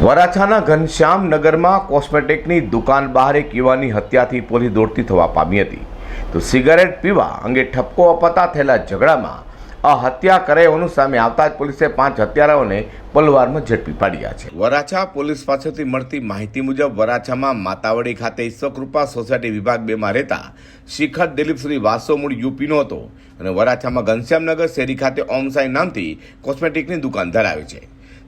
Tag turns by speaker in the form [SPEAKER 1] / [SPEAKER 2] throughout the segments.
[SPEAKER 1] વરાછાના ઘનશ્યામ નગરમાં કોસ્મેટિકની દુકાન બહાર એક યુવાની હત્યાથી પોલીસ દોડતી થવા પામી હતી. તો સિગારેટ પીવા અંગે ઠપકો અપાતા થયેલા ઝઘડામાં આ હત્યા કરાયાનું સામે આવતા જ પોલીસે પાંચ હત્યારાઓને પલવારમાં ઝડપી પાડ્યા છે. વરાછા પોલીસ પાસેથી મળતી માહિતી મુજબ વરાછામાં માતાવડી ખાતે ઈશ્વકૃપા સોસાયટી વિભાગ બેમાં રહેતા શિખર દિલીપ શ્રી વાસો મૂળ યુપીનો હતો અને વરાછામાં ઘનશ્યામનગર શેરી ખાતે ઓમસાઈ નામથી કોસ્મેટિકની દુકાન ધરાવે છે.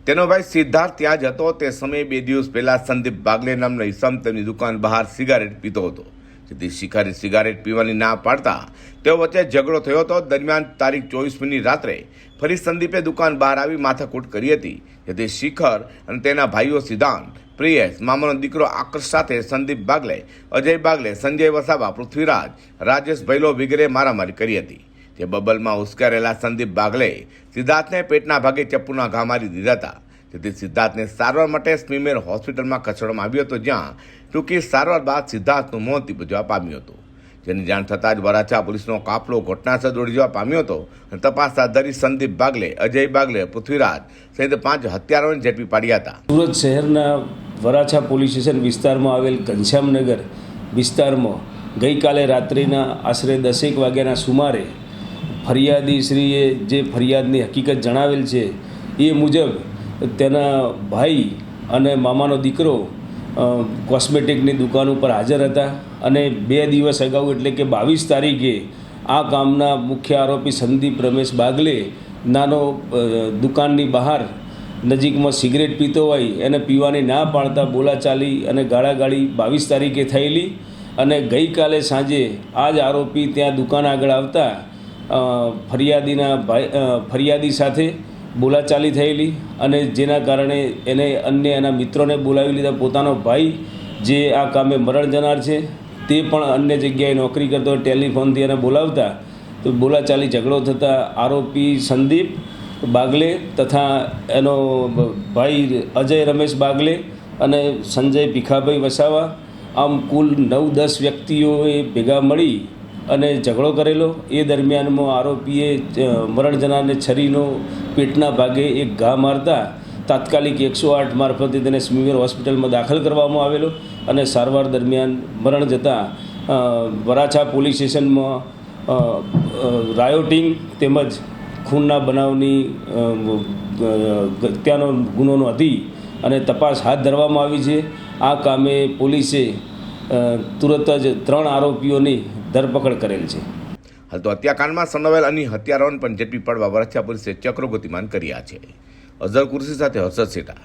[SPEAKER 1] તેનો ભાઈ સિદ્ધાર્થ ત્યાં જ હતો. તે સમયે બે દિવસ પહેલાં સંદીપ બાગલે નામનો ઈસમ તેમની દુકાન બહાર સિગારેટ પીતો હતો. જેથી શિખરે સિગારેટ પીવાની ના પાડતા તેઓ વચ્ચે ઝઘડો થયો હતો. દરમિયાન તારીખ ચોવીસમીની રાત્રે ફરી સંદીપે દુકાન બહાર આવી માથાકૂટ કરી હતી. જેથી શિખર અને તેના ભાઈઓ સિદ્ધાંત પ્રિયેશ મામાનો દીકરો આકર્ષ સાથે સંદીપ બાગલે, અજય બાગલે, સંજય વસાવા, પૃથ્વીરાજ, રાજેશ ભૈલો વગેરે મારામારી કરી હતી. જે બબલમાં ઉશ્કેરેલા સંદીપ બાગલે સિદ્ધાર્થને પેટના ભાગે ચપ્પુના ઘા મારી દીધા હતા. જેથી સિદ્ધાર્થને સારવાર માટે સ્મીમેર હોસ્પિટલમાં ખસેડવામાં આવ્યો હતો, જ્યાં ટૂંકી સારવાર બાદ સિદ્ધાર્થનું મોત નિપજવા પામ્યું હતું. જેની જાણ થતાં જ વરાછા પોલીસનો કાફલો ઘટનાસ્થળ દોડી જવા પામ્યો હતો અને તપાસ હાથ ધરી સંદીપ બાગલે, અજય બાગલે, પૃથ્વીરાજ સહિત પાંચ હત્યારાઓને ઝડપી પાડ્યા હતા.
[SPEAKER 2] સુરત શહેરના વરાછા પોલીસ સ્ટેશન વિસ્તારમાં આવેલ ઘનશ્યામનગર વિસ્તારમાં ગઈકાલે રાત્રિના આશરે દસેક વાગ્યાના સુમારે ફરિયાદી શ્રીએ જે ફરિયાદની હકીકત જણાવેલ છે, એ મુજબ તેના ભાઈ અને મામાનો દીકરો કોસ્મેટિકની દુકાન ઉપર હાજર હતા અને બે દિવસ અગાઉ એટલે કે બાવીસ તારીખે આ કામના મુખ્ય આરોપી સંદીપ રમેશ બાગલે નાનો દુકાનની બહાર નજીકમાં સિગરેટ પીતો હોય, એને પીવાની ના પાડતા બોલાચાલી અને ગાળાગાળી બાવીસ તારીખે થયેલી અને ગઈકાલે સાંજે આ જ આરોપી ત્યાં દુકાન આગળ આવતા ફરિયાદીના ભાઈ ફરિયાદી સાથે બોલાચાલી થયેલી અને જેના કારણે એને અન્ય એના મિત્રોને બોલાવી લીધા. પોતાનો ભાઈ જે આ કામે મરણ જનાર છે, તે પણ અન્ય જગ્યાએ નોકરી કરતો હોય, ટેલિફોનથી એને બોલાવતા, તો બોલાચાલી ઝઘડો થતાં આરોપી સંદીપ બાગલે તથા એનો ભાઈ અજય રમેશ બાગલે અને સંજય ભીખાભાઈ વસાવા, આમ કુલ નવ દસ વ્યક્તિઓએ ભેગા મળી અને ઝઘડો કરેલો. એ દરમિયાનમાં આરોપીએ મરણ જનારને છરીનો પેટના ભાગે એક ઘા મારતા તાત્કાલિક એકસો આઠ મારફતે તેને સ્મીમેર હોસ્પિટલમાં દાખલ કરવામાં આવેલો અને સારવાર દરમિયાન મરણ જતાં વરાછા પોલીસ સ્ટેશનમાં રાયોટિંગ તેમજ ખૂનના બનાવની હત્યાનો ગુનો નોંધી અને તપાસ હાથ ધરવામાં આવી છે. આ કામે પોલીસે તુરત જ ત્રણ આરોપીઓની ધરપકડ કરેલ છે.
[SPEAKER 1] હાલ તો હત્યાકાંડમાં સંડોવાયેલ અને હત્યારાઓને પણ ઝડપી પાડવા વરાછા પોલીસે ચક્રો ગતિમાન કર્યા છે. અઝર કુર્સી સાથે હર્ષદ સેટા.